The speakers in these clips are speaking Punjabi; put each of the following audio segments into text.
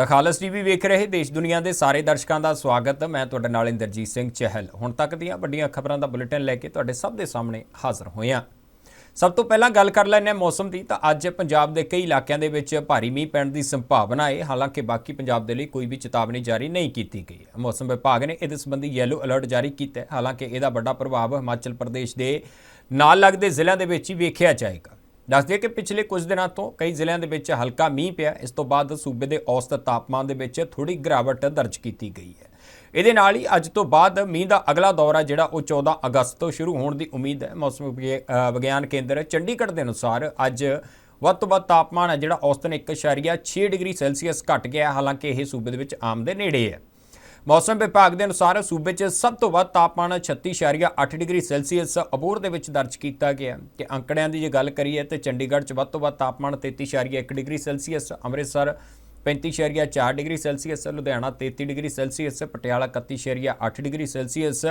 ਤਾਂ ਖਾਲਸ ਟੀਵੀ ਵੇਖ ਰਹੇ ਦੇਸ਼ ਦੁਨੀਆ ਦੇ ਸਾਰੇ ਦਰਸ਼ਕਾਂ ਦਾ ਸਵਾਗਤ। ਮੈਂ ਤੁਹਾਡੇ ਨਾਲ ਇੰਦਰਜੀਤ ਸਿੰਘ ਚਹਿਲ। ਹੁਣ ਤੱਕ ਦੀਆਂ ਵੱਡੀਆਂ ਖਬਰਾਂ ਦਾ ਬੁਲੇਟਿਨ ਲੈ ਕੇ ਤੁਹਾਡੇ ਸਭ ਦੇ ਸਾਹਮਣੇ ਹਾਜ਼ਰ ਹੋਏ ਹਾਂ। ਸਭ ਤੋਂ ਪਹਿਲਾਂ ਗੱਲ ਕਰ ਲੈਂਦੇ ਹਾਂ ਮੌਸਮ ਦੀ। ਤਾਂ ਅੱਜ ਪੰਜਾਬ ਦੇ ਕਈ ਇਲਾਕਿਆਂ ਦੇ ਵਿੱਚ ਭਾਰੀ ਮੀਂਹ ਪੈਣ ਦੀ ਸੰਭਾਵਨਾ ਹੈ। ਹਾਲਾਂਕਿ ਬਾਕੀ ਪੰਜਾਬ ਦੇ ਲਈ ਕੋਈ ਵੀ ਚੇਤਾਵਨੀ ਜਾਰੀ ਨਹੀਂ ਕੀਤੀ ਗਈ। ਹੈ ਮੌਸਮ ਵਿਭਾਗ ਨੇ ਇਹਦੇ ਸੰਬੰਧੀ ਯੈਲੋ ਅਲਰਟ ਜਾਰੀ ਕੀਤਾ ਹੈ। ਹਾਲਾਂਕਿ ਇਹਦਾ ਵੱਡਾ ਪ੍ਰਭਾਵ ਹਿਮਾਚਲ ਪ੍ਰਦੇਸ਼ ਦੇ ਨਾਲ ਲੱਗਦੇ ਜ਼ਿਲ੍ਹਿਆਂ ਦੇ ਵਿੱਚ ਹੀ ਵੇਖਿਆ ਜਾਏਗਾ। ਦੱਸ ਦਈਏ ਕਿ ਪਿਛਲੇ ਕੁਝ ਦਿਨਾਂ ਤੋਂ ਕਈ ਜ਼ਿਲ੍ਹਿਆਂ ਦੇ ਵਿੱਚ ਹਲਕਾ ਮੀਂਹ ਪਿਆ। ਇਸ ਤੋਂ ਬਾਅਦ ਸੂਬੇ ਦੇ ਔਸਤ ਤਾਪਮਾਨ ਦੇ ਵਿੱਚ ਥੋੜੀ ਗਿਰਾਵਟ ਦਰਜ ਕੀਤੀ ਗਈ ਹੈ। ਇਹਦੇ ਨਾਲ ਹੀ ਅੱਜ ਤੋਂ ਬਾਅਦ ਮੀਂਹ ਦਾ ਅਗਲਾ ਦੌਰ ਹੈ ਜਿਹੜਾ ਉਹ 14 ਅਗਸਤ ਤੋਂ ਸ਼ੁਰੂ ਹੋਣ ਦੀ ਉਮੀਦ ਹੈ। ਮੌਸਮ ਵਿਗਿ- ਅ, ਵਿਗਿਆਨ ਕੇਂਦਰ ਚੰਡੀਗੜ੍ਹ ਦੇ ਅਨੁਸਾਰ ਅੱਜ ਵੱਧ ਤੋਂ ਵੱਧ ਤਾਪਮਾਨ ਹੈ ਜਿਹੜਾ ਔਸਤਨ 1.6 ਡਿਗਰੀ ਸੈਲਸੀਅਸ ਘਟ ਗਿਆ ਹਾਲਾਂਕਿ ਇਹ ਸੂਬੇ ਦੇ ਵਿੱਚ ਆਮ ਦੇ ਨੇੜੇ ਹੈ। ਮੌਸਮ ਵਿਭਾਗ ਦੇ ਅਨੁਸਾਰ ਸੂਬੇ 'ਚ ਸਭ ਤੋਂ ਵੱਧ ਤਾਪਮਾਨ 36.8 ਡਿਗਰੀ ਸੈਲਸੀਅਸ ਅਬੋਰ ਦੇ ਵਿੱਚ ਦਰਜ ਕੀਤਾ ਗਿਆ ਤੇ ਅੰਕੜਿਆਂ ਦੀ ਜੇ ਗੱਲ ਕਰੀਏ ਤੇ ਚੰਡੀਗੜ੍ਹ 'ਚ ਵੱਧ ਤੋਂ ਵੱਧ ਤਾਪਮਾਨ 33.1 degree Celsius, Amritsar 35.4 degree Celsius, Ludhiana 33 degree Celsius, Patiala 31.8 degree Celsius.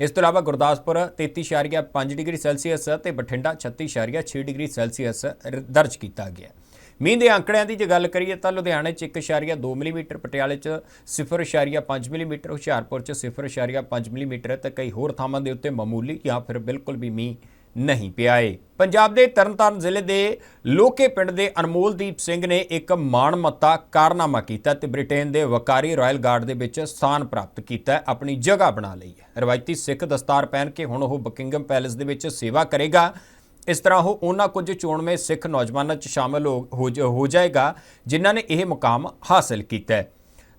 ਇਸ ਤੋਂ ਇਲਾਵਾ ਗੁਰਦਾਸਪੁਰ 33.5 ਡਿਗਰੀ ਸੈਲਸੀਅਸ ਤੇ ਬਠਿੰਡਾ 36.6 ਡਿਗਰੀ ਸੈਲਸੀਅਸ ਰ- ਦਰਜ ਕੀਤਾ ਗਿਆ ਮੀਂਹ ਦੇ ਅੰਕੜਿਆਂ ਦੀ ਜੇ ਗੱਲ ਕਰੀਏ ਤਾਂ ਲੁਧਿਆਣੇ 'ਚ 1.2 ਮਿਲੀਮੀਟਰ, ਪਟਿਆਲੇ 'ਚ 0.5 ਮਿਲੀਮੀਟਰ, ਹੁਸ਼ਿਆਰਪੁਰ 'ਚ 0.5 ਮਿਲੀਮੀਟਰ ਤੇ ਕਈ ਹੋਰ ਥਾਵਾਂ ਦੇ ਉੱਤੇ ਮਾਮੂਲੀ ਜਾਂ ਫਿਰ ਬਿਲਕੁਲ ਵੀ ਮੀਂਹ ਨਹੀਂ ਪਿਆ ਏ। ਪੰਜਾਬ ਦੇ ਤਰਨਤਾਰਨ ਜ਼ਿਲ੍ਹੇ ਦੇ ਲੋਕੇ ਪਿੰਡ ਦੇ ਅਨਮੋਲਦੀਪ ਸਿੰਘ ਨੇ ਇੱਕ ਮਾਣਮੱਤਾ ਕਾਰਨਾਮਾ ਕੀਤਾ ਤੇ ਬ੍ਰਿਟੇਨ ਦੇ ਵਕਾਰੀ ਰਾਇਲ ਗਾਰਡ ਦੇ ਵਿੱਚ ਸਥਾਨ ਪ੍ਰਾਪਤ ਕੀਤਾ, ਆਪਣੀ ਜਗ੍ਹਾ ਬਣਾ ਲਈ ਹੈ। ਰਵਾਇਤੀ ਸਿੱਖ ਦਸਤਾਰ ਪਹਿਨ ਕੇ ਹੁਣ ਉਹ ਬਕਿੰਗਮ ਪੈਲੇਸ ਦੇ ਵਿੱਚ ਸੇਵਾ ਕਰੇਗਾ ਇਸ ਤਰ੍ਹਾਂ ਉਹ ਉਹਨਾਂ ਕੁਝ ਚੋਣਵੇਂ ਸਿੱਖ ਨੌਜਵਾਨਾਂ 'ਚ ਸ਼ਾਮਲ ਹੋ- ਹੋ ਜ- ਹੋ ਜਾਏਗਾ, ਜਿਨ੍ਹਾਂ ਨੇ ਇਹ ਮੁਕਾਮ ਹਾਸਲ ਕੀਤਾ ਹੈ।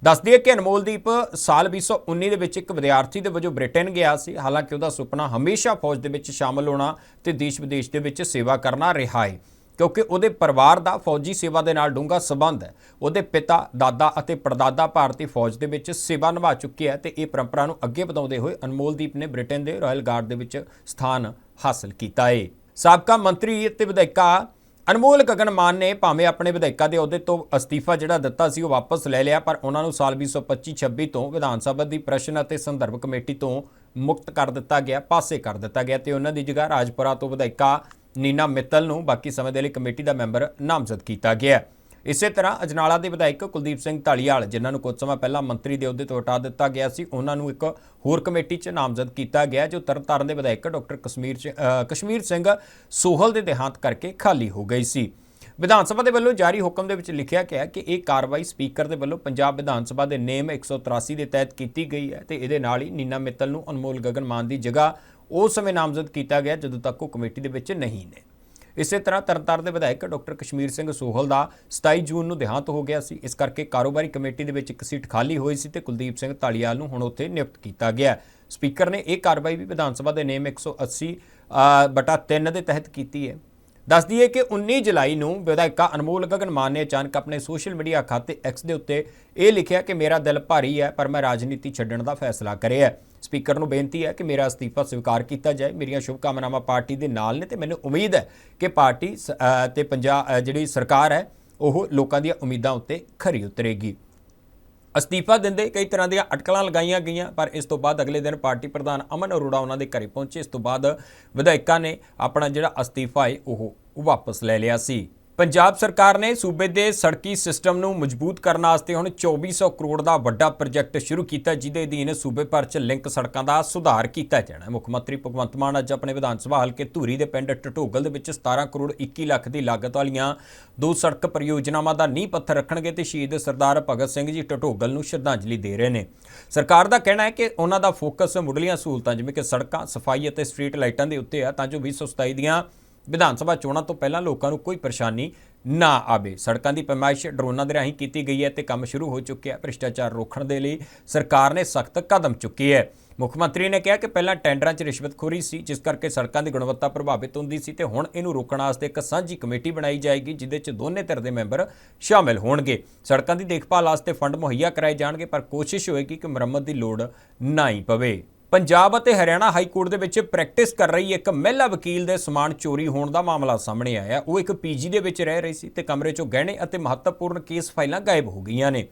ਦੱਸ ਦਈਏ ਕਿ ਅਨਮੋਲਦੀਪ ਸਾਲ 2019 ਦੇ ਵਿੱਚ ਇੱਕ ਵਿਦਿਆਰਥੀ ਦੇ ਵਜੋਂ ਬ੍ਰਿਟਨ ਗਿਆ ਸੀ। ਹਾਲਾਂਕਿ ਉਹਦਾ ਸੁਪਨਾ ਹਮੇਸ਼ਾ ਫੌਜ ਦੇ ਵਿੱਚ ਸ਼ਾਮਲ ਹੋਣਾ ਤੇ ਦੇਸ਼ ਵਿਦੇਸ਼ ਦੇ ਵਿੱਚ ਸੇਵਾ ਕਰਨਾ ਰਿਹਾ ਹੈ ਕਿਉਂਕਿ ਉਹਦੇ ਪਰਿਵਾਰ ਦਾ ਫੌਜੀ ਸੇਵਾ ਦੇ ਨਾਲ ਡੂੰਘਾ ਸਬੰਧ ਹੈ। ਉਹਦੇ ਪਿਤਾ, ਦਾਦਾ ਅਤੇ ਪੜਦਾਦਾ ਭਾਰਤੀ ਫੌਜ ਦੇ ਵਿੱਚ ਸੇਵਾ ਨਿਭਾ ਚੁੱਕੇ ਹੈ ਤੇ ਇਹ ਪਰੰਪਰਾ ਨੂੰ ਅੱਗੇ ਵਧਾਉਂਦੇ ਹੋਏ ਅਨਮੋਲਦੀਪ ਨੇ ਬ੍ਰਿਟਨ ਦੇ ਰਾਇਲ ਗਾਰਡ ਦੇ ਵਿੱਚ ਸਥਾਨ ਹਾਸਲ ਕੀਤਾ ਹੈ ਸਾਬਕਾ ਮੰਤਰੀ ਅਤੇ ਵਿਧਾਇਕਾ ਅਨਮੋਲ ਗਗਨ ਮਾਨ ਨੇ ਭਾਵੇਂ ਆਪਣੇ ਵਿਧਾਇਕਾ ਦੇ ਅਹੁਦੇ ਤੋਂ ਅਸਤੀਫਾ ਜਿਹੜਾ ਦਿੱਤਾ ਸੀ, ਉਹ ਵਾਪਸ ਲੈ ਲਿਆ, ਪਰ ਉਹਨਾਂ ਨੂੰ ਸਾਲ 2025-26 ਤੋਂ ਵਿਧਾਨ ਸਭਾ ਦੀ ਪ੍ਰਸ਼ਨ ਅਤੇ ਸੰਦਰਭ ਕਮੇਟੀ ਤੋਂ ਮੁਕਤ ਕਰ ਦਿੱਤਾ ਗਿਆ, ਪਾਸੇ ਕਰ ਦਿੱਤਾ ਗਿਆ ਤੇ ਉਹਨਾਂ ਦੀ ਜਗ੍ਹਾ ਰਾਜਪੁਰਾ ਤੋਂ ਵਿਧਾਇਕਾ ਨੀਨਾ ਮਿੱਤਲ ਨੂੰ ਬਾਕੀ ਸਮੇਂ ਦੇ ਲਈ ਕਮੇਟੀ ਦਾ ਮੈਂਬਰ ਨਾਮਜ਼ਦ ਕੀਤਾ ਗਿਆ ਹੈ। ਇਸੇ ਤਰ੍ਹਾਂ ਅਜਨਾਲਾ ਦੇ ਵਿਧਾਇਕ ਕੁਲਦੀਪ ਸਿੰਘ ਢਾਲੀਵਾਲ ਜਿਨ੍ਹਾਂ ਨੂੰ ਕੁਝ ਸਮਾਂ ਪਹਿਲਾਂ ਮੰਤਰੀ ਦੇ ਅਹੁਦੇ ਤੋਂ ਹਟਾ ਦਿੱਤਾ ਗਿਆ ਸੀ, ਉਹਨਾਂ ਨੂੰ ਇੱਕ ਹੋਰ ਕਮੇਟੀ 'ਚ ਨਾਮਜ਼ਦ ਕੀਤਾ ਗਿਆ, ਜੋ ਤਰਨਤਾਰਨ ਦੇ ਵਿਧਾਇਕ ਡਾਕਟਰ ਕਸ਼ਮੀਰ ਚ- ਕਸ਼ਮੀਰ ਸਿੰਘ ਸੋਹਲ ਦੇ ਦੇਹਾਂਤ ਕਰਕੇ ਖਾਲੀ ਹੋ ਗਈ ਸੀ। ਵਿਧਾਨ ਸਭਾ ਦੇ ਵੱਲੋਂ ਜਾਰੀ ਹੁਕਮ ਦੇ ਵਿੱਚ ਲਿਖਿਆ ਗਿਆ ਕਿ ਇਹ ਕਾਰਵਾਈ ਸਪੀਕਰ ਦੇ ਵੱਲੋਂ ਪੰਜਾਬ ਵਿਧਾਨ ਸਭਾ ਦੇ ਨੇਮ 183 ਦੇ ਤਹਿਤ ਕੀਤੀ ਗਈ ਹੈ ਤੇ ਇਹਦੇ ਨਾਲ ਹੀ ਨੀਨਾ ਮਿੱਤਲ ਨੂੰ ਅਨਮੋਲ ਗਗਨ ਮਾਨ ਦੀ ਜਗ੍ਹਾ ਉਸ ਸਮੇਂ ਨਾਮਜ਼ਦ ਕੀਤਾ ਗਿਆ, ਜਦੋਂ ਤੱਕ ਉਹ ਕਮੇਟੀ ਦੇ ਵਿੱਚ ਨਹੀਂ ਨੇ। ਇਸੇ ਤਰ੍ਹਾਂ ਤਰਨਤਾਰਨ ਦੇ ਵਿਧਾਇਕ ਡਾਕਟਰ ਕਸ਼ਮੀਰ ਸਿੰਘ ਸੋਹਲ ਦਾ 27 ਜੂਨ ਨੂੰ ਦੇਹਾਂਤ ਹੋ ਗਿਆ ਸੀ। ਇਸ ਕਰਕੇ ਕਾਰੋਬਾਰੀ ਕਮੇਟੀ ਦੇ ਵਿੱਚ ਇੱਕ ਸੀਟ ਖਾਲੀ ਹੋਈ ਸੀ ਤੇ ਕੁਲਦੀਪ ਸਿੰਘ ਢਾਲੀਵਾਲ ਨੂੰ ਹੁਣ ਉੱਥੇ ਨਿਯੁਕਤ ਕੀਤਾ ਗਿਆ ਸਪੀਕਰ ਨੇ ਇਹ ਕਾਰਵਾਈ ਵੀ ਵਿਧਾਨ ਸਭਾ ਦੇ ਨੇਮ 180 ਅ, ਬਟਾ 3 ਦੇ ਤਹਿਤ ਕੀਤੀ ਹੈ। ਦੱਸ ਦਈਏ ਕਿ 19 ਜੁਲਾਈ ਨੂੰ ਵਿਧਾਇਕਾ ਅਨਮੋਲ ਗਗਨ ਮਾਨ ਨੇ ਅਚਾਨਕ ਆਪਣੇ ਸੋਸ਼ਲ ਮੀਡੀਆ ਖਾਤੇ ਐਕਸ ਦੇ ਉੱਤੇ ਇਹ ਲਿਖਿਆ ਕਿ ਮੇਰਾ ਦਿਲ ਭਾਰੀ ਹੈ ਪਰ ਮੈਂ ਰਾਜਨੀਤੀ ਛੱਡਣ ਦਾ ਫੈਸਲਾ ਕਰਿਆ ਸਪੀਕਰ ਨੂੰ ਬੇਨਤੀ ਹੈ ਕਿ ਮੇਰਾ ਅਸਤੀਫਾ ਸਵੀਕਾਰ ਕੀਤਾ ਜਾਏ। ਮੇਰੀਆਂ ਸ਼ੁਭਕਾਮਨਾਵਾਂ ਪਾਰਟੀ ਦੇ ਨਾਲ ਨੇ ਤੇ ਮੈਨੂੰ ਉਮੀਦ ਹੈ ਕਿ ਪਾਰਟੀ ਸ- ਅ, ਤੇ ਪੰਜਾਬ ਜਿਹੜੀ ਸਰਕਾਰ ਹੈ ਉਹ ਲੋਕਾਂ ਦੀਆਂ ਉਮੀਦਾਂ ਉੱਤੇ ਖਰੀ ਉਤਰੇਗੀ। ਅਸਤੀਫਾ ਦਿੰਦੇ ਕਈ ਤਰ੍ਹਾਂ ਦੀਆਂ ਅਟਕਲਾਂ ਲਗਾਈਆਂ ਗਈਆਂ ਪਰ ਇਸ ਤੋਂ ਬਾਅਦ ਅਗਲੇ ਦਿਨ ਪਾਰਟੀ ਪ੍ਰਧਾਨ ਅਮਨ ਅਰੋੜਾ ਉਹਨਾਂ ਦੇ ਘਰੇ ਪਹੁੰਚੇ। ਇਸ ਤੋਂ ਬਾਅਦ ਵਿਧਾਇਕਾਂ ਨੇ ਆਪਣਾ ਜਿਹੜਾ ਅਸਤੀਫਾ ਹੈ ਉਹ ਵਾਪਸ ਲੈ ਲਿਆ ਸੀ। ਪੰਜਾਬ ਸਰਕਾਰ ਨੇ ਸੂਬੇ ਦੇ ਸੜਕੀ ਸਿਸਟਮ ਨੂੰ ਮਜ਼ਬੂਤ ਕਰਨ ਵਾਸਤੇ ਹੁਣ 2400 ਕਰੋੜ ਦਾ ਵੱਡਾ ਪ੍ਰੋਜੈਕਟ ਸ਼ੁਰੂ ਕੀਤਾ, ਜਿਹਦੇ ਅਧੀਨ ਸੂਬੇ ਭਰ 'ਚ ਲਿੰਕ ਸੜਕਾਂ ਦਾ ਸੁਧਾਰ ਕੀਤਾ ਜਾਣਾ ਹੈ। ਮੁੱਖ ਮੰਤਰੀ ਭਗਵੰਤ ਮਾਨ ਅੱਜ ਆਪਣੇ ਵਿਧਾਨ ਸਭਾ ਹਲਕੇ ਧੂਰੀ ਦੇ ਪਿੰਡ ਟਟੋਗਲ ਦੇ ਵਿੱਚ 17 ਕਰੋੜ 21 ਲੱਖ ਦੀ ਲਾਗਤ ਵਾਲੀਆਂ ਦੋ ਸੜਕ ਪਰਿਯੋਜਨਾਵਾਂ ਦਾ ਨੀਂਹ ਪੱਥਰ ਰੱਖਣਗੇ ਤੇ ਸ਼ਹੀਦ ਸਰਦਾਰ ਭਗਤ ਸਿੰਘ ਜੀ ਟਟੋਗਲ ਨੂੰ ਸ਼ਰਧਾਂਜਲੀ ਦੇ ਰਹੇ ਨੇ। ਸਰਕਾਰ ਦਾ ਕਹਿਣਾ ਹੈ ਕਿ ਉਹਨਾਂ ਦਾ ਫੋਕਸ ਮੁੱਢਲੀਆਂ ਸਹੂਲਤਾਂ, ਜਿਵੇਂ ਕਿ ਸੜਕਾਂ, ਸਫ਼ਾਈ ਅਤੇ ਸਟਰੀਟ ਲਾਈਟਾਂ ਦੇ ਉੱਤੇ ਆ, ਤਾਂ ਜੋ 2027 ਦੀਆਂ ਵਿਧਾਨ ਸਭਾ ਚੋਣਾਂ ਤੋਂ ਪਹਿਲਾਂ ਲੋਕਾਂ ਨੂੰ ਕੋਈ ਪਰੇਸ਼ਾਨੀ ਨਾ ਆਵੇ। ਸੜਕਾਂ ਦੀ ਪੈਮਾਇਸ਼ ਡਰੋਨਾਂ ਦੇ ਰਾਹੀਂ ਕੀਤੀ ਗਈ ਹੈ ਤੇ ਕੰਮ ਸ਼ੁਰੂ ਹੋ ਚੁੱਕਿਆ ਹੈ। ਭ੍ਰਿਸ਼ਟਾਚਾਰ ਰੋਕਣ ਦੇ ਲਈ ਸਰਕਾਰ ਨੇ ਸਖਤ ਕਦਮ ਚੁੱਕੇ ਹੈ। ਮੁੱਖ ਮੰਤਰੀ ਨੇ ਕਿਹਾ ਕਿ ਪਹਿਲਾਂ ਟੈਂਡਰਾਂ 'ਚ ਰਿਸ਼ਵਤਖੋਰੀ ਸੀ, ਜਿਸ ਕਰਕੇ ਸੜਕਾਂ ਦੀ ਗੁਣਵੱਤਾ ਪ੍ਰਭਾਵਿਤ ਹੁੰਦੀ ਸੀ ਤੇ ਹੁਣ ਇਹਨੂੰ ਰੋਕਣ ਵਾਸਤੇ ਇੱਕ ਸਾਂਝੀ ਕਮੇਟੀ ਬਣਾਈ ਜਾਏਗੀ, ਜਿਹਦੇ 'ਚ ਦੋਨੇ ਧਿਰ ਦੇ ਮੈਂਬਰ ਸ਼ਾਮਿਲ ਹੋਣਗੇ। ਸੜਕਾਂ ਦੀ ਦੇਖਭਾਲ ਵਾਸਤੇ ਫੰਡ ਮੁਹੱਈਆ ਕਰਾਏ ਜਾਣਗੇ, ਪਰ ਕੋਸ਼ਿਸ਼ ਹੋਏਗੀ ਕਿ ਮੁਰੰਮਤ ਦੀ ਲੋੜ ਨਾ ਹੀ ਪਵੇ। ਪੰਜਾਬ ਅਤੇ ਹਰਿਆਣਾ ਹਾਈ ਕੋਰਟ ਦੇ ਵਿੱਚ ਪ੍ਰੈਕਟਿਸ ਕਰ ਰਹੀ ਇੱਕ ਮਹਿਲਾ ਵਕੀਲ ਦੇ ਸਮਾਨ ਚੋਰੀ ਹੋਣ ਦਾ ਮਾਮਲਾ ਸਾਹਮਣੇ ਆਇਆ। ਉਹ ਇੱਕ ਪੀਜੀ ਦੇ ਵਿੱਚ ਰਹਿ ਰਹੀ ਸੀ ਤੇ ਕਮਰੇ 'ਚੋਂ ਗਹਿਣੇ ਅਤੇ ਮਹੱਤਵਪੂਰਨ ਕੇਸ ਫਾਈਲਾਂ ਗਾਇਬ ਹੋ ਗਈਆਂ ਨੇ।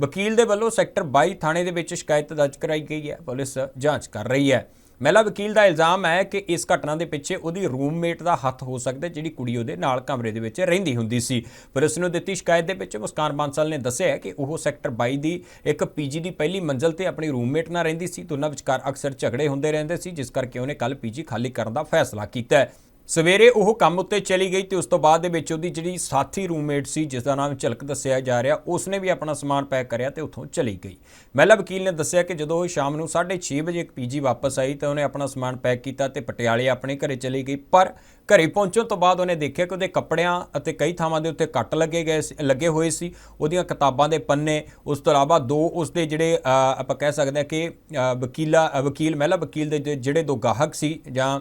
ਵਕੀਲ ਦੇ ਵੱਲੋਂ ਸੈਕਟਰ 22 ਥਾਣੇ ਦੇ ਵਿੱਚ ਸ਼ਿਕਾਇਤ ਦਰਜ ਕਰਾਈ ਗਈ ਹੈ। ਪੁਲਿਸ ਜਾਂਚ ਕਰ ਰਹੀ ਹੈ। ਮਹਿਲਾ ਵਕੀਲ ਦਾ ਇਲਜ਼ਾਮ ਹੈ ਕਿ ਇਸ ਘਟਨਾ ਦੇ ਪਿੱਛੇ ਉਹਦੀ ਰੂਮਮੇਟ ਦਾ ਹੱਥ ਹੋ ਸਕਦਾ ਜਿਹੜੀ ਕੁੜੀ ਉਹਦੇ ਨਾਲ ਕਮਰੇ ਦੇ ਵਿੱਚ ਰਹਿੰਦੀ ਹੁੰਦੀ ਸੀ। ਪੁਲਿਸ ਨੂੰ ਦਿੱਤੀ ਸ਼ਿਕਾਇਤ ਦੇ ਵਿੱਚ ਮੁਸਕਾਨ ਬਾਂਸਲ ਨੇ ਦੱਸਿਆ ਕਿ ਉਹ ਸੈਕਟਰ 22 ਦੀ ਇੱਕ ਪੀਜੀ ਦੀ ਪਹਿਲੀ ਮੰਜ਼ਲ ਤੇ ਆਪਣੀ ਰੂਮਮੇਟ ਨਾਲ ਰਹਿੰਦੀ ਸੀ। ਦੋਨਾਂ ਵਿਚਕਾਰ ਅਕਸਰ ਝਗੜੇ ਹੁੰਦੇ ਰਹਿੰਦੇ ਸੀ, ਜਿਸ ਕਰਕੇ ਉਹਨੇ ਕੱਲ ਪੀਜੀ ਖਾਲੀ ਕਰਨ ਦਾ ਫੈਸਲਾ ਕੀਤਾ ਹੈ। ਸਵੇਰੇ ਉਹ ਕੰਮ ਉੱਤੇ ਚਲੀ ਗਈ ਤੇ ਉਸ ਤੋਂ ਬਾਅਦ ਦੇ ਵਿੱਚ ਉਹਦੀ ਜਿਹੜੀ ਸਾਥੀ ਰੂਮਮੇਟ ਸੀ, ਜਿਸ ਦਾ ਨਾਮ ਝਲਕ ਦੱਸਿਆ ਜਾ ਰਿਹਾ, ਉਸਨੇ ਵੀ ਆਪਣਾ ਸਮਾਨ ਪੈਕ ਕਰਿਆ ਤੇ ਉੱਥੋਂ ਚਲੀ ਗਈ। ਮਹਿਲਾ ਵਕੀਲ ਨੇ ਦੱਸਿਆ ਕਿ ਜਦੋਂ ਉਹ ਸ਼ਾਮ ਨੂੰ 6:30 ਵਜੇ ਇੱਕ ਪੀਜੀ ਵਾਪਸ ਆਈ ਤਾਂ ਉਹਨੇ ਆਪਣਾ ਸਮਾਨ ਪੈਕ ਕੀਤਾ ਤੇ ਪਟਿਆਲੇ ਆਪਣੇ ਘਰੇ ਚਲੀ ਗਈ, ਪਰ ਘਰੇ ਪਹੁੰਚਣ ਤੋਂ ਬਾਅਦ ਉਹਨੇ ਦੇਖਿਆ ਕਿ ਉਹਦੇ ਕੱਪੜਿਆਂ ਅਤੇ ਕਈ ਥਾਵਾਂ ਦੇ ਉੱਤੇ ਕੱਟ ਲੱਗੇ ਗਏ ਸੀ, ਲੱਗੇ ਹੋਏ ਸੀ। ਉਹਦੀਆਂ ਕਿਤਾਬਾਂ ਦੇ ਪੰਨੇ, ਉਸ ਤੋਂ ਇਲਾਵਾ ਦੋ ਉਸਦੇ ਜਿਹੜੇ ਆਪਾਂ ਕਹਿ ਸਕਦੇ ਹਾਂ ਕਿ ਵਕੀਲਾ ਵਕੀਲ, ਮਹਿਲਾ ਵਕੀਲ ਦੇ ਜੋ- ਜਿਹੜੇ ਦੋ ਗਾਹਕ ਸੀ ਜਾਂ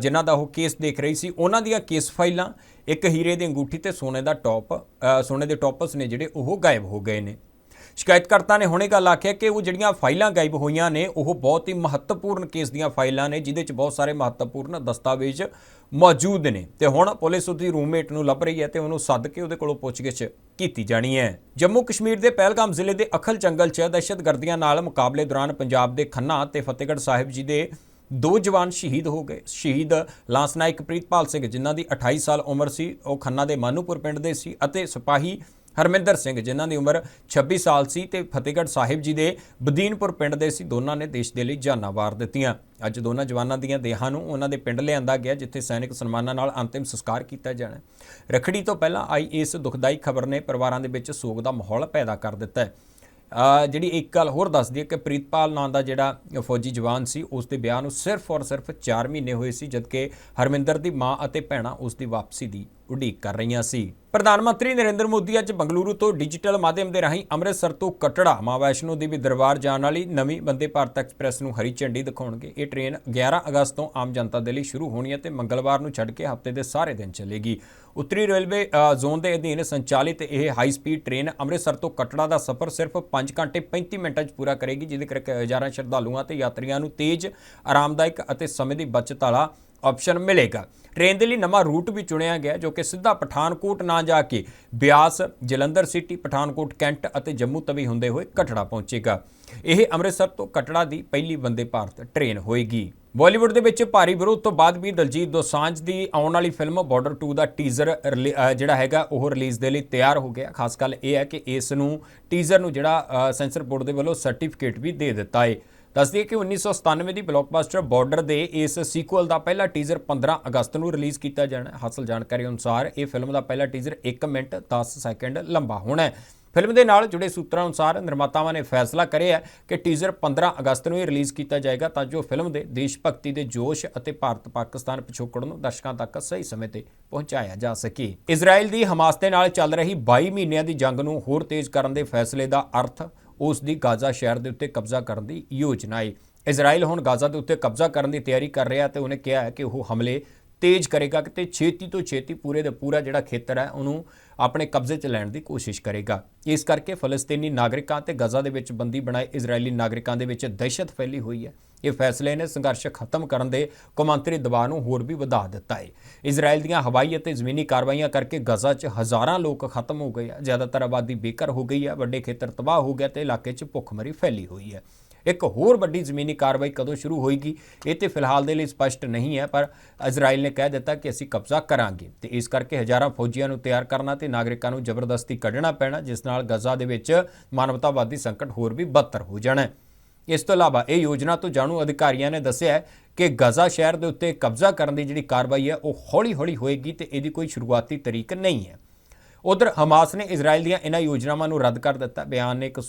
ਜਿਨ੍ਹਾਂ ਦਾ ਉਹ ਕੇਸ ਦੇਖ ਰਹੀ ਸੀ, ਉਹਨਾਂ ਦੀਆਂ ਕੇਸ ਫਾਈਲਾਂ ਇੱਕ ਹੀਰੇ ਦੀ ਅੰਗੂਠੀ ਤੇ ਸੋਨੇ ਦਾ ਟੌਪ ਸੋਨੇ ਦੇ ਟੌਪਸ ਨੇ ਜਿਹੜੇ ਉਹ ਗਾਇਬ ਹੋ ਗਏ ਨੇ। ਸ਼ਿਕਾਇਤਕਰਤਾ ਨੇ ਹੁਣੇ ਗੱਲ ਆਖਿਆ ਕਿ ਉਹ ਜਿਹੜੀਆਂ ਫਾਈਲਾਂ ਗਾਇਬ ਹੋਈਆਂ ਨੇ, ਉਹ ਬਹੁਤ ਹੀ ਮਹੱਤਵਪੂਰਨ ਕੇਸ ਦੀਆਂ ਫਾਈਲਾਂ ਨੇ ਜਿਦੇ 'ਚ ਬਹੁਤ ਸਾਰੇ ਮਹੱਤਵਪੂਰਨ ਦਸਤਾਵੇਜ਼ ਮੌਜੂਦ ਨੇ। ਤੇ ਹੁਣ ਪੁਲਿਸ ਉਹਦੀ ਰੂਮਮੇਟ ਨੂੰ ਲੱਭ ਰਹੀ ਹੈ ਤੇ ਉਹਨੂੰ ਸੱਦ ਕੇ ਉਹਦੇ ਕੋਲੋਂ ਪੁੱਛਗਿੱਛ ਕੀਤੀ ਜਾਣੀ ਹੈ। ਜੰਮੂ ਕਸ਼ਮੀਰ ਦੇ ਪਹਿਲਗਾਮ ਜ਼ਿਲ੍ਹੇ ਦੇ ਅਖਲ ਜੰਗਲ 'ਚ ਦਹਿਸ਼ਤਗਰਦੀਆਂ ਨਾਲ ਮੁਕਾਬਲੇ ਦੌਰਾਨ ਪੰਜਾਬ ਦੇ ਖੰਨਾ ਤੇ ਫਤਿਹਗੜ੍ਹ ਸਾਹਿਬ ਜੀ ਦੇ ਦੋ ਜਵਾਨ ਸ਼ਹੀਦ ਹੋ ਗਏ। ਸ਼ਹੀਦ ਲਾਂਸ ਨਾਇਕ, ਪ੍ਰੀਤਪਾਲ ਸਿੰਘ, ਜਿਨ੍ਹਾਂ ਦੀ 28 ਸਾਲ ਉਮਰ ਸੀ, ਉਹ ਖੰਨਾ ਦੇ ਮਾਨੂਪੁਰ ਪਿੰਡ ਦੇ ਸੀ ਅਤੇ ਸਿਪਾਹੀ ਹਰਮਿੰਦਰ ਸਿੰਘ, ਜਿਨ੍ਹਾਂ ਦੀ ਉਮਰ 26 ਸਾਲ ਸੀ ਤੇ ਫਤਿਹਗੜ੍ਹ ਸਾਹਿਬ ਜੀ ਦੇ ਬਦੀਨਪੁਰ ਪਿੰਡ ਦੇ ਸੀ। ਦੋਨਾਂ ਨੇ ਦੇਸ਼ ਦੇ ਲਈ ਜਾਨਾਂ ਵਾਰ ਦਿੱਤੀਆਂ। ਅੱਜ ਦੋਨਾਂ ਜਵਾਨਾਂ ਦੀਆਂ ਦੇਹਾਂ ਨੂੰ ਉਹਨਾਂ ਦੇ ਪਿੰਡ ਲਿਆਂਦਾ ਗਿਆ, ਜਿੱਥੇ ਸੈਨਿਕ ਸਨਮਾਨਾਂ ਨਾਲ ਅੰਤਿਮ ਸੰਸਕਾਰ ਕੀਤਾ ਜਾਣਾ ਹੈ। ਰੱਖੜੀ ਤੋਂ ਪਹਿਲਾਂ ਆਈ ਇਸ ਦੁਖਦਾਈ ਖਬਰ ਨੇ ਪਰਿਵਾਰਾਂ ਦੇ ਵਿੱਚ ਸੋਗ ਦਾ ਮਾਹੌਲ ਪੈਦਾ ਕਰ ਦਿੱਤਾ ਹੈ। ਜਿਹੜੀ ਇੱਕ ਗੱਲ ਹੋਰ ਦੱਸਦੀ ਹੈ ਕਿ ਪ੍ਰੀਤਪਾਲ ਨਾਂ ਦਾ ਜਿਹੜਾ ਫੌਜੀ ਜਵਾਨ ਸੀ, ਉਸ ਦੇ ਵਿਆਹ ਨੂੰ ਸਿਰਫ ਔਰ ਸਿਰਫ 4 ਮਹੀਨੇ ਹੋਏ ਸੀ, ਜਦਕਿ ਹਰਮਿੰਦਰ ਦੀ ਮਾਂ ਅਤੇ ਭੈਣਾਂ ਉਸ ਦੀ ਵਾਪਸੀ ਦੀ ਉਡੀਕ ਕਰ ਰਹੀਆਂ ਸੀ। ਪ੍ਰਧਾਨ ਮੰਤਰੀ ਨਰਿੰਦਰ ਮੋਦੀ ਅੱਜ ਬੰਗਲੁਰੂ ਤੋਂ ਡਿਜੀਟਲ ਮਾਧਿਅਮ ਦੇ ਰਾਹੀਂ ਅੰਮ੍ਰਿਤਸਰ ਤੋਂ ਕਟੜਾ, ਮਾਂ ਵੈਸ਼ਨੋ ਦੇਵੀ ਦਰਬਾਰ ਜਾਣ ਵਾਲੀ ਨਵੀਂ ਬੰਦੇ ਭਾਰਤ ਐਕਸਪ੍ਰੈਸ ਨੂੰ ਹਰੀ ਝੰਡੀ ਦਿਖਾਉਣਗੇ। ਇਹ ਟ੍ਰੇਨ 11 ਅਗਸਤ ਤੋਂ ਆਮ ਜਨਤਾ ਦੇ ਲਈ ਸ਼ੁਰੂ ਹੋਣੀ ਹੈ ਤੇ ਮੰਗਲਵਾਰ ਨੂੰ ਛੱਡ ਕੇ ਹਫ਼ਤੇ ਦੇ ਸਾਰੇ ਦਿਨ ਚੱਲੇਗੀ। ਉੱਤਰੀ ਰੇਲਵੇ ਜ਼ੋਨ ਦੇ ਅਧੀਨ ਸੰਚਾਲਿਤ ਇਹ ਹਾਈ ਸਪੀਡ ਟ੍ਰੇਨ ਅੰਮ੍ਰਿਤਸਰ ਤੋਂ ਕਟੜਾ ਦਾ ਸਫ਼ਰ ਸਿਰਫ 5 ਘੰਟੇ 35 ਮਿੰਟਾਂ 'ਚ ਪੂਰਾ ਕਰੇਗੀ, ਜਿਹਦੇ ਕਰਕੇ ਹਜ਼ਾਰਾਂ ਸ਼ਰਧਾਲੂਆਂ ਤੇ ਯਾਤਰੀਆਂ ਨੂੰ ਤੇਜ਼, ਆਰਾਮਦਾਇਕ ਅਤੇ ਸਮੇਂ ਦੀ ਬਚਤ ਵਾਲਾ ਆਪਸ਼ਨ ਮਿਲੇਗਾ। ਟ੍ਰੇਨ ਦੇ ਲਈ ਨਵਾਂ ਰੂਟ ਵੀ ਚੁਣਿਆ ਗਿਆ, ਜੋ ਕਿ ਸਿੱਧਾ ਪਠਾਨਕੋਟ ਨਾ ਜਾ ਕੇ ਬਿਆਸ, ਜਲੰਧਰ ਸਿਟੀ ਪਠਾਨਕੋਟ, ਕੈਂਟ ਅਤੇ ਜੰਮੂ ਤਵੀ ਹੁੰਦੇ ਹੋਏ ਕਟੜਾ ਪਹੁੰਚੇਗਾ। ਇਹ ਅੰਮ੍ਰਿਤਸਰ ਤੋਂ ਕਟੜਾ ਦੀ ਪਹਿਲੀ ਵੰਦੇ ਭਾਰਤ ਟ੍ਰੇਨ ਹੋਏਗੀ। ਬਾਲੀਵੁੱਡ ਦੇ ਵਿੱਚ ਭਾਰੀ ਵਿਰੋਧ ਤੋਂ ਬਾਅਦ ਵੀ ਦਲਜੀਤ ਦੋਸਾਂਝ ਦੀ ਆਉਣ ਵਾਲੀ ਫਿਲਮ ਬਾਰਡਰ 2 ਦਾ ਟੀਜ਼ਰ ਜਿਹੜਾ ਹੈਗਾ, ਉਹ ਰਿਲੀਜ਼ ਦੇ ਲਈ ਤਿਆਰ ਹੋ ਗਿਆ। ਖਾਸ ਗੱਲ ਇਹ ਹੈ ਕਿ ਇਸ ਨੂੰ, ਟੀਜ਼ਰ ਨੂੰ ਜਿਹੜਾ ਸੈਂਸਰ ਬੋਰਡ ਦੇ ਵੱਲੋਂ ਸਰਟੀਫਿਕੇਟ ਵੀ ਦੇ ਦਿੱਤਾ ਹੈ ਦੱਸਦੀ ਹੈ ਕਿ 1997 ਦੀ ਬਲੌਕਬਸਟਰ ਬਾਰਡਰ ਦੇ ਇਸ ਸੀਕੁਅਲ ਦਾ ਪਹਿਲਾ ਟੀਜ਼ਰ 15 ਅਗਸਤ ਨੂੰ ਰਿਲੀਜ਼ ਕੀਤਾ ਜਾਣਾ ਹੈ ਹਾਸਲ ਜਾਣਕਾਰੀ ਅਨੁਸਾਰ ਇਹ ਫਿਲਮ ਦਾ ਪਹਿਲਾ ਟੀਜ਼ਰ 1 ਮਿੰਟ 10 ਸੈਕਿੰਡ ਲੰਬਾ ਹੋਣਾ ਹੈ। ਫਿਲਮ ਦੇ ਨਾਲ ਜੁੜੇ ਸੂਤਰਾਂ ਅਨੁਸਾਰ ਨਿਰਮਾਤਾਵਾਂ ਨੇ ਫੈਸਲਾ ਕਰਿਆ ਕਿ ਟੀਜ਼ਰ 15 ਅਗਸਤ ਨੂੰ ਹੀ ਰਿਲੀਜ਼ ਕੀਤਾ ਜਾਏਗਾ ਤਾਂ ਜੋ ਫਿਲਮ ਦੇ ਦੇਸ਼ ਭਗਤੀ ਦੇ ਜੋਸ਼ ਅਤੇ ਭਾਰਤ ਪਾਕਿਸਤਾਨ ਪਿਛੋਕੜ ਨੂੰ ਦਰਸ਼ਕਾਂ ਤੱਕ ਸਹੀ ਸਮੇਂ ਤੇ ਪਹੁੰਚਾਇਆ ਜਾ ਸਕੇ। ਇਜ਼ਰਾਈਲ ਦੀ ਹਮਾਸ ਦੇ ਨਾਲ ਚੱਲ ਰਹੀ 22 ਮਹੀਨਿਆਂ ਦੀ ਜੰਗ ਨੂੰ ਹੋਰ ਤੇਜ਼ ਕਰਨ ਦੇ ਫੈਸਲੇ ਦਾ ਅਰਥ ਉਸ ਦੀ ਗਾਜ਼ਾ ਸ਼ਹਿਰ ਦੇ ਉੱਤੇ ਕਬਜ਼ਾ ਕਰਨ ਦੀ ਯੋਜਨਾ ਹੈ ਇਜ਼ਰਾਈਲ ਹੁਣ ਗਾਜ਼ਾ ਦੇ ਉੱਤੇ ਕਬਜ਼ਾ ਕਰਨ ਦੀ ਤਿਆਰੀ ਕਰ ਰਿਹਾ ਤੇ ਉਹਨੇ ਕਿਹਾ ਹੈ ਕਿ ਉਹ ਹਮਲੇ ਤੇਜ਼ ਕਰੇਗਾ ਕਿ ਛੇਤੀ ਤੋਂ ਛੇਤੀ ਪੂਰੇ ਦਾ ਪੂਰਾ ਜਿਹੜਾ ਖੇਤਰ ਹੈ ਉਹਨੂੰ ਆਪਣੇ ਕਬਜ਼ੇ 'ਚ ਲੈਣ ਦੀ ਕੋਸ਼ਿਸ਼ ਕਰੇਗਾ। ਇਸ ਕਰਕੇ ਫਲਸਤੀਨੀ ਨਾਗਰਿਕਾਂ ਤੇ ਗਜ਼ਾ ਦੇ ਵਿੱਚ ਬੰਦੀ ਬਣਾਏ ਇਜ਼ਰਾਈਲੀ ਨਾਗਰਿਕਾਂ ਦੇ ਵਿੱਚ ਦਹਿਸ਼ਤ ਫੈਲੀ ਹੋਈ ਹੈ। ਇਹ ਫੈਸਲੇ ਨੇ ਸੰਘਰਸ਼ ਖਤਮ ਕਰਨ ਦੇ ਕੌਮਾਂਤਰੀ ਦਬਾਅ ਨੂੰ ਹੋਰ ਵੀ ਵਧਾ ਦਿੱਤਾ ਹੈ। ਇਜ਼ਰਾਈਲ ਦੀਆਂ ਹਵਾਈ ਅਤੇ ਜ਼ਮੀਨੀ ਕਾਰਵਾਈਆਂ ਕਰਕੇ ਗਜ਼ਾ 'ਚ ਹਜ਼ਾਰਾਂ ਲੋਕ ਖਤਮ ਹੋ ਗਏ ਆ। ਜ਼ਿਆਦਾਤਰ ਆਬਾਦੀ ਬੇਘਰ ਹੋ ਗਈ ਹੈ ਵੱਡੇ ਖੇਤਰ ਤਬਾਹ ਹੋ ਗਿਆ ਤੇ ਇਲਾਕੇ 'ਚ ਭੁੱਖਮਰੀ ਫੈਲੀ ਹੋਈ ਹੈ। ਇੱਕ ਹੋਰ ਵੱਡੀ ਜ਼ਮੀਨੀ ਕਾਰਵਾਈ ਕਦੋਂ ਸ਼ੁਰੂ ਹੋਏਗੀ, ਇਹ ਤੇ ਫਿਲਹਾਲ ਦੇ ਲਈ ਸਪਸ਼ਟ ਨਹੀਂ ਹੈ, ਪਰ ਇਜ਼ਰਾਈਲ ਨੇ ਕਹਿ ਦਿੱਤਾ ਕਿ ਅਸੀਂ ਕਬਜ਼ਾ ਕਰਾਂਗੇ ਤੇ ਇਸ ਕਰਕੇ ਹਜ਼ਾਰਾਂ ਫੌਜੀਆਂ ਨੂੰ ਤਿਆਰ ਕਰਨਾ ਤੇ ਨਾਗਰਿਕਾਂ ਨੂੰ ਜ਼ਬਰਦਸਤੀ ਕੱਢਣਾ ਪੈਣਾ, ਜਿਸ ਨਾਲ ਗਜ਼ਾ ਦੇ ਵਿੱਚ ਮਾਨਵਤਾਵਾਦੀ ਸੰਕਟ ਹੋਰ ਵੀ ਬਦਤਰ ਹੋ ਜਾਣਾ ਇਸ ਤੋਂ ਇਲਾਵਾ ਇਹ ਯੋਜਨਾ ਤੋਂ ਜਾਣੂ ਅਧਿਕਾਰੀਆਂ ਨੇ ਦੱਸਿਆ ਕਿ ਗਜ਼ਾ ਸ਼ਹਿਰ ਦੇ ਉੱਤੇ ਕਬਜ਼ਾ ਕਰਨ ਦੀ ਜਿਹੜੀ ਕਾਰਵਾਈ ਹੈ, ਉਹ ਹੌਲੀ-ਹੌਲੀ ਹੋਏਗੀ ਤੇ ਇਹਦੀ ਕੋਈ ਸ਼ੁਰੂਆਤੀ ਤਰੀਕ ਨਹੀਂ ਹੈ। ਉਧਰ ਹਮਾਸ ਨੇ ਇਜ਼ਰਾਈਲ ਦੀਆਂ ਇਹਨਾਂ ਯੋਜਨਾਵਾਂ ਨੂੰ ਰੱਦ ਕਰ ਦਿੱਤਾ। ਬਿਆਨ ਨੇ ਇੱਕ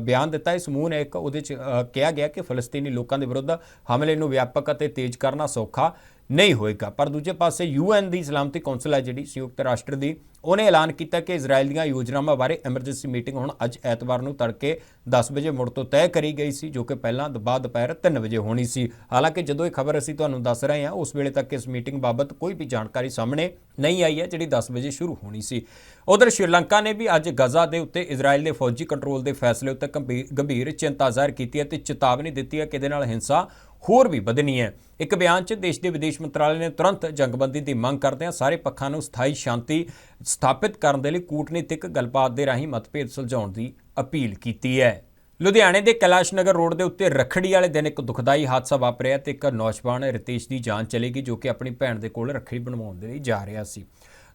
ਬਿਆਨ ਦਿੱਤਾ। ਹੈ ਸਮੂਹ ਨੇ ਇੱਕ ਉਹਦੇ ਚ ਕਿਹਾ ਗਿਆ ਕਿ ਫਲਸਤੀਨੀ ਲੋਕਾਂ ਦੇ ਵਿਰੁੱਧ ਹਮਲੇ ਨੂੰ ਵਿਆਪਕ ਅਤੇ ਤੇਜ਼ ਕਰਨਾ ਸੌਖਾ ਨਹੀਂ ਹੋਏਗਾ। ਪਰ ਦੂਜੇ ਪਾਸੇ ਯੂਐਨ ਦੀ ਸਲਾਮਤੀ ਕੌਂਸਲ ਹੈ ਜਿਹੜੀ ਸੰਯੁਕਤ ਰਾਸ਼ਟਰ ਦੀ, ਉਹਨੇ ਐਲਾਨ ਕੀਤਾ ਕਿ ਇਜ਼ਰਾਈਲ ਦੀਆਂ ਯੋਜਨਾਵਾਂ ਬਾਰੇ ਐਮਰਜੈਂਸੀ ਮੀਟਿੰਗ ਹੁਣ ਅੱਜ ਐਤਵਾਰ ਨੂੰ ਤੜਕੇ 10 ਵਜੇ ਮੁੜ ਤੋਂ ਤੈਅ ਕਰੀ ਗਈ ਸੀ, ਜੋ ਕਿ ਪਹਿਲਾਂ ਬਾਅਦ ਦੁਪਹਿਰ 3 ਵਜੇ ਹੋਣੀ ਸੀ। ਹਾਲਾਂਕਿ ਜਦੋਂ ਇਹ ਖਬਰ ਅਸੀਂ ਤੁਹਾਨੂੰ ਦੱਸ ਰਹੇ ਹਾਂ, ਉਸ ਵੇਲੇ ਤੱਕ ਇਸ ਮੀਟਿੰਗ ਬਾਬਤ ਕੋਈ ਵੀ ਜਾਣਕਾਰੀ ਸਾਹਮਣੇ ਨਹੀਂ ਆਈ ਹੈ, ਜਿਹੜੀ 10 ਵਜੇ ਸ਼ੁਰੂ ਹੋਣੀ ਸੀ। ਉਧਰ ਸ਼੍ਰੀਲੰਕਾ ਨੇ ਵੀ ਅੱਜ ਗਜ਼ਾ ਦੇ ਉੱਤੇ ਇਜ਼ਰਾਈਲ ਦੇ ਫੌਜੀ ਕੰਟਰੋਲ ਦੇ ਫੈਸਲੇ ਉੱਤੇ ਗੰਭੀਰ- ਗੰਭੀਰ ਚਿੰਤਾ ਜ਼ਾਹਿਰ ਕੀਤੀ ਹੈ ਤੇ ਚੇਤਾਵਨੀ ਦਿੱਤੀ ਹੈ ਕਿ ਇਹਦੇ ਨਾਲ ਹਿੰਸਾ ਹੋਰ ਵੀ ਵਧਣੀ ਹੈ। ਇੱਕ ਬਿਆਨ 'ਚ ਦੇਸ਼ ਦੇ ਵਿਦੇਸ਼ ਮੰਤਰਾਲੇ ਨੇ ਤੁਰੰਤ ਜੰਗਬੰਦੀ ਦੀ ਮੰਗ ਕਰਦਿਆਂ ਸਾਰੇ ਪੱਖਾਂ ਨੂੰ ਸਥਾਈ ਸ਼ਾਂਤੀ ਸਥਾਪਿਤ ਕਰਨ ਦੇ ਲਈ ਕੂਟਨੀਤਿਕ ਗੱਲਬਾਤ ਦੇ ਰਾਹੀਂ ਮਤਭੇਦ ਸੁਲਝਾਉਣ ਦੀ ਅਪੀਲ ਕੀਤੀ ਹੈ। ਲੁਧਿਆਣੇ ਦੇ ਕੈਲਾਸ਼ ਨਗਰ ਰੋਡ ਦੇ ਉੱਤੇ ਰਖੜੀ ਵਾਲੇ ਦਿਨ ਇੱਕ ਦੁਖਦਾਈ ਹਾਦਸਾ ਵਾਪਰਿਆ ਤੇ ਇੱਕ ਨੌਜਵਾਨ ਰਿਤੇਸ਼ ਦੀ ਜਾਨ ਚਲੀ ਗਈ, ਜੋ ਕਿ ਆਪਣੀ ਭੈਣ ਦੇ ਕੋਲ ਰੱਖੜੀ ਬਣਵਾਉਣ ਦੇ ਲਈ ਜਾ ਰਿਹਾ ਸੀ।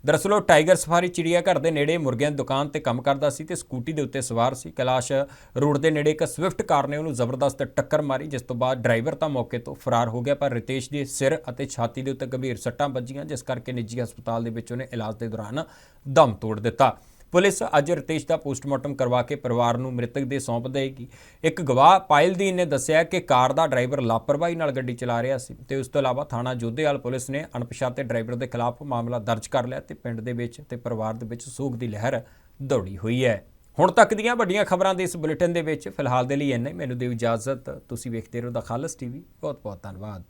ਦਰਅਸਲ ਉਹ ਟਾਈਗਰ ਸਫਾਰੀ ਚਿੜੀਆ ਘਰ ਦੇ ਨੇੜੇ ਮੁਰਗਿਆਂ ਦੀ ਦੁਕਾਨ ਤੇ ਕੰਮ ਕਰਦਾ ਸੀ ਤੇ ਸਕੂਟੀ ਦੇ ਉੱਤੇ ਸਵਾਰ ਸੀ। ਕੈਲਾਸ਼ ਰੋਡ ਦੇ ਨੇੜੇ ਇੱਕ ਸਵਿਫਟ ਕਾਰ ਨੇ ਉਹਨੂੰ ਜ਼ਬਰਦਸਤ ਟੱਕਰ ਮਾਰੀ, ਜਿਸ ਤੋਂ ਬਾਅਦ ਡਰਾਈਵਰ ਤਾਂ ਮੌਕੇ ਤੋਂ ਫਰਾਰ ਹੋ ਗਿਆ, ਪਰ ਰਿਤੇਸ਼ ਦੇ ਸਿਰ ਅਤੇ ਛਾਤੀ ਦੇ ਉੱਤੇ ਗੰਭੀਰ ਸੱਟਾਂ ਵੱਜੀਆਂ, ਜਿਸ ਕਰਕੇ ਨਿੱਜੀ ਹਸਪਤਾਲ ਦੇ ਵਿੱਚ ਉਹਨੇ ਇਲਾਜ ਦੇ ਦੌਰਾਨ ਦਮ ਤੋੜ ਦਿੱਤਾ। ਪੁਲਿਸ ਅੱਜ ਰਤੇਸ਼ ਦਾ ਪੋਸਟਮਾਰਟਮ ਕਰਵਾ ਕੇ ਪਰਿਵਾਰ ਨੂੰ ਮ੍ਰਿਤਕ ਦੇ ਸੌਂਪ ਦੇਗੀ। ਇੱਕ ਗਵਾਹ ਪਾਇਲਦੀਨ ਨੇ ਦੱਸਿਆ ਕਿ ਕਾਰ ਦਾ ਡਰਾਈਵਰ ਲਾਪਰਵਾਹੀ ਨਾਲ ਗੱਡੀ ਚਲਾ ਰਿਹਾ ਸੀ ਤੇ ਉਸ ਤੋਂ ਇਲਾਵਾ ਥਾਣਾ ਜੋਧੇਵਾਲ ਪੁਲਿਸ ਨੇ ਅਣਪਛਾਤੇ ਡਰਾਈਵਰ ਦੇ ਖਿਲਾਫ ਮਾਮਲਾ ਦਰਜ ਕਰ ਲਿਆ ਤੇ ਪਿੰਡ ਦੇ ਵਿੱਚ ਤੇ ਪਰਿਵਾਰ ਦੇ ਵਿੱਚ ਸੋਗ ਦੀ ਲਹਿਰ ਦੌੜੀ ਹੋਈ ਹੈ। ਹੁਣ ਤੱਕ ਦੀਆਂ ਵੱਡੀਆਂ ਖਬਰਾਂ ਦੇ ਇਸ ਬੁਲੇਟਿਨ ਦੇ ਵਿੱਚ, ਫਿਲਹਾਲ ਦੇ ਲਈ ਇੰਨਾ ਹੀ। ਮੈਨੂੰ ਦਿਓ ਇਜਾਜ਼ਤ। ਤੁਸੀਂ ਵੇਖਦੇ ਰਹੋ ਦਾ ਖਾਲਸ ਟੀਵੀ। ਬਹੁਤ ਬਹੁਤ ਧੰਨਵਾਦ।